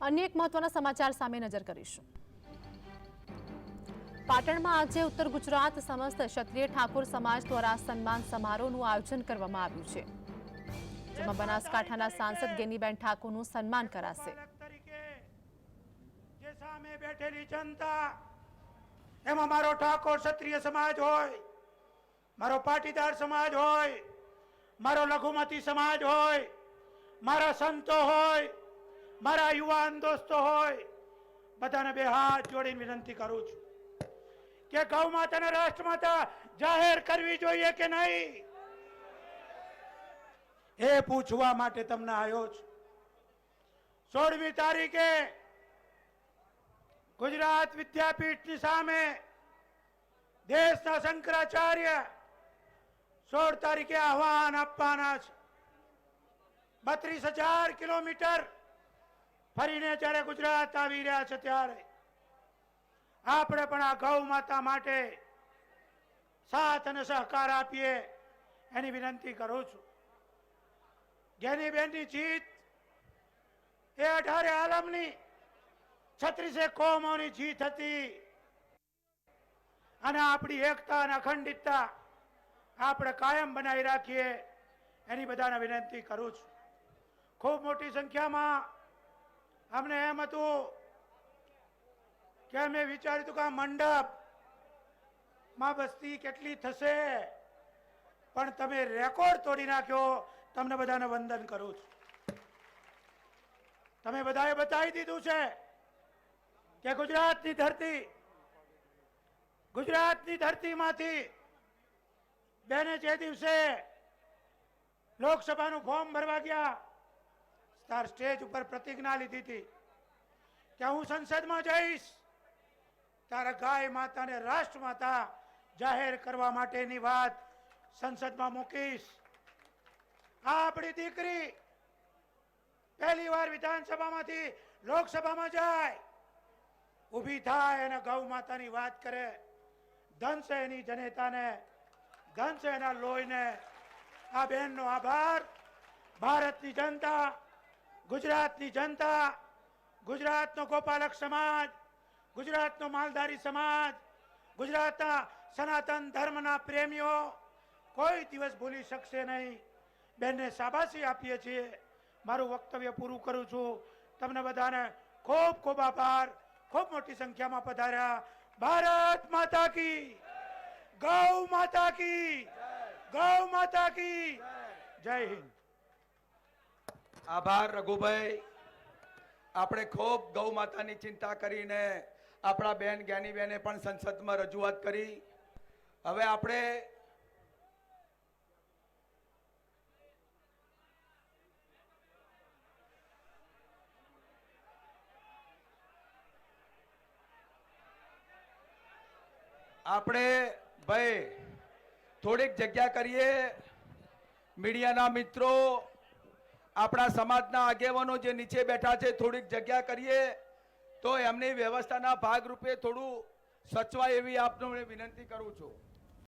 અન્ય એક મહત્વના સમાચાર સામે નજર કરીશું. પાટણમાં આજે ઉત્તર ગુજરાત સમસ્ત ક્ષત્રિય ઠાકોર સમાજ દ્વારા સન્માન સમારોહનું આયોજન કરવામાં આવ્યું છે. જેમાં બનાસકાંઠાના સાંસદ ગેનીબેન ઠાકોરનું સન્માન કરાશે. જે સામે બેઠેલી જનતા, એમાં મારો ઠાકોર ક્ષત્રિય સમાજ હોય, મારો પાટીદાર સમાજ હોય, મારો લઘુમતી સમાજ હોય, મારા સંતો હોય મારા યુવાન દોસ્તો હોય, બધાને બે હાથ જોડીને વિનંતી કરું છું કે ગૌ માતાને રાષ્ટ્રમાતા જાહેર કરવી જોઈએ કે નહીં? એ પૂછવા માટે તમને આવ્યો છું. સોળમી તારીખે ગુજરાત વિદ્યાપીઠની સામે દેશના શંકરાચાર્ય સોળ તારીખે આહવાન આપવાના છે. બત્રીસ હજાર કિલોમીટર ફરીને જ્યારે ગુજરાત આવી રહ્યા છે ત્યારે આપણે પણ આ ગૌ માતા માટે સાથ અને સહકાર આપીએ એની વિનંતી કરું છું. જેની બેનની જીત એ અઢારે આલમની છત્રીસે કોમોની જીત હતી. અને આપણી એકતા અને અખંડિતતા આપણે કાયમ બનાવી રાખીએ એની બધાને વિનંતી કરું છું. ખૂબ મોટી સંખ્યામાં અમને એમ હતું કે અમે વિચાર્યું હતું કે આ મંડપમાં વસ્તી કેટલી થશે, પણ તમે રેકોર્ડ તોડી નાખ્યો, તમને બધાને વંદન કરું છું. તમે બધાએ બતાવી દીધું છે કે ગુજરાતની ધરતી, ગુજરાતની ધરતીમાંથી બેને જે દિવસે લોકસભાનું ફોર્મ ભરવા ગયા તાર સ્ટેજ ઉપર પ્રતિજ્ઞા લીધી હતી કે હું સંસદમાં જઈશ. તારા ગાય માતાને રાષ્ટ્ર માતા જાહેર કરવા માટેની વાત સંસદમાં મૂકીશ. આ આપણી દીકરી પહેલી વાર વિધાનસભામાંથી લોકસભામાં જાય. ઊભી થાય અને ગૌ માતાની વાત કરે. ધન છે એની જનેતાને ધન છે એના લોહીને આ બહેનનો આભાર. ભારતની જનતા ગુજરાતની જનતા, ગુજરાતનો ગોપાલક સમાજ, ગુજરાતનો માલધારી સમાજ, ગુજરાતના સનાતન ધર્મના પ્રેમીઓ, કોઈ દિવસ ભૂલી શકશે નહીં. બેનને શાબાશી આપીએ છીએ. મારું વક્તવ્ય પૂરું કરું છું. તમને બધાને ખૂબ ખૂબ આભાર. ખૂબ મોટી સંખ્યામાં પધાર્યા. ભારત માતા કી ગૌ માતા કી ગૌ માતા કી જય હિન્દ. આભાર, રઘુભાઈ. આપણે ખૂબ ગૌ માતાની ચિંતા કરીને આપણા બેન જ્ઞાનીબેને પણ સંસદમાં રજૂઆત કરી. હવે આપણે આપણે ભાઈ થોડીક જગ્યા કરીએ. મીડિયાના મિત્રો આપણા સમાજના આગેવાનો જે નીચે બેઠા છે, થોડીક જગ્યા કરીએ, તો એમની વ્યવસ્થાના ભાગરૂપે થોડું સચવાય એવી આપને વિનંતી કરું છું.